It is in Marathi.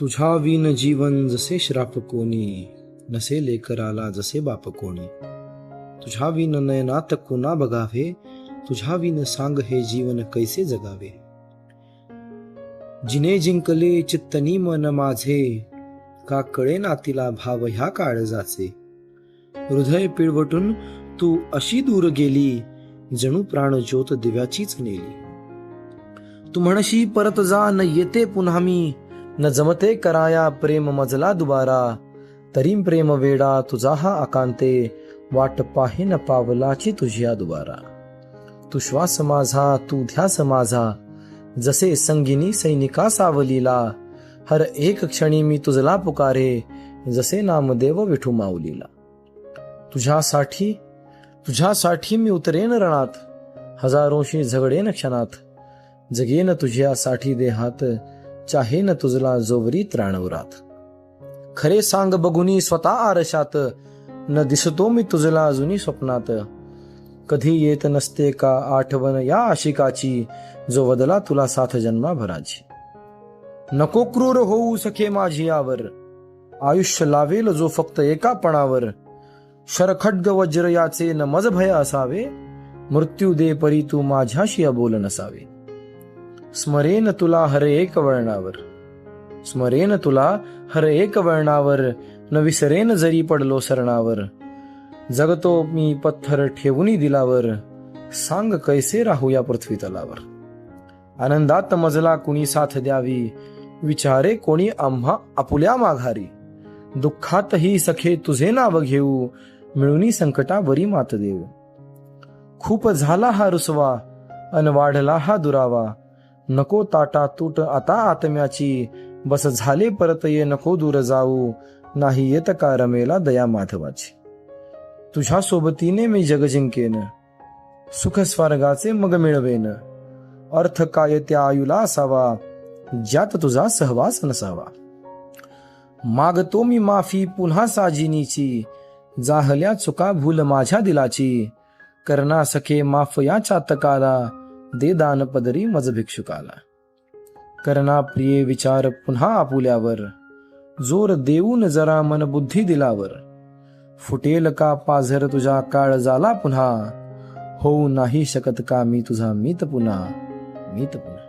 तुझ्या विन जीवन जसे श्राप कोणी नसे लेकराला जसे बाप कोणी. तुझ्या विन नयनात कोणा बघावे तुझ्या विन सांग हे जीवन कैसे जगावे. जिने जिंकले चित्तनी मन माझे का कळे ना तिला भाव ह्या काळजाचे हृदय पिळवटून तू अशी दूर गेली जणू प्राण ज्योत दिव्याचीच नेली. तू म्हणशी परत जा न येते पुन्हा मी न जमते कराया प्रेम मजला दुबारा तरी प्रेम वेडा तुझा हा आकांते वाट पाहे न पावलाची तुझ्या दुबारा. तू श्वास माझा तू ध्यास माझा जसे संगिनी सैनिका सावलीला हर एक क्षणी मी तुझला पुकारे जसे नामदेव विठू माऊलीला. तुझ्यासाठी तुझ्यासाठी मी उतरेन रणात हजारोशी झगडेन क्षणात जगेन तुझ्यासाठी देहात चाहे न तुझला जोवरी त्राणवरात खरे सांग बघुनी स्वतः आरशात न दिसतो मी तुझला अजूनही स्वप्नात. कधी येत नसते का आठवण या आशिकाची जो वदला तुला साथ जन्माभराची. नको क्रूर होऊ सखे माझी यावर आयुष्य लावेल जो फक्त एका पणावर शरखड्ग वज्र याचे न मज भय असावे मृत्यू दे परी तू माझ्याशी अबोल नसावे. स्मरेन तुला हर एक वळणावर स्मरेन तुला हर एक वळणावर न विसरेन जरी पडलो सरणावर. जगतो मी पत्थर ठेवून दिलावर सांग कैसे राहू या पृथ्वी तलावर. आनंदात मजला कुणी साथ द्यावी विचारे कोणी आम्हा आपुल्या माघारी. दुःखातही सखे तुझे नाव घेऊ मिळूनी संकटावरी मात देऊ. खूप झाला हा रुसवा अन वाढला हा दुरावा नको ताटा तूट आता आत्म्याची. बस झाले परत ये नको दूर जाऊ. नाही येत का रमेला दया माधवाची? तुझ्या सोबतीने मी जग जिंकेन. सुख स्वर्गाचे मग मिळवेन. अर्थ काय त्या आयुला असावा? ज्यात तुझा सहवास नसावा. मागतो मी माफी पुन्हा साजिनीची. जाहल्या चुका भूल माझ्या दिलाची. करना सखे माफ या चातकाला. दे दान पदरी मज भिक्षुकाला. करना प्रिय विचार पुन्हा आपुल्यावर. जोर देऊन जरा मन बुद्धी दिलावर. फुटेल का पाझर तुझा काळ झाला पुन्हा? होऊ नाही शकत का मी तुझा मीत पुन्हा? मीत पुन्हा.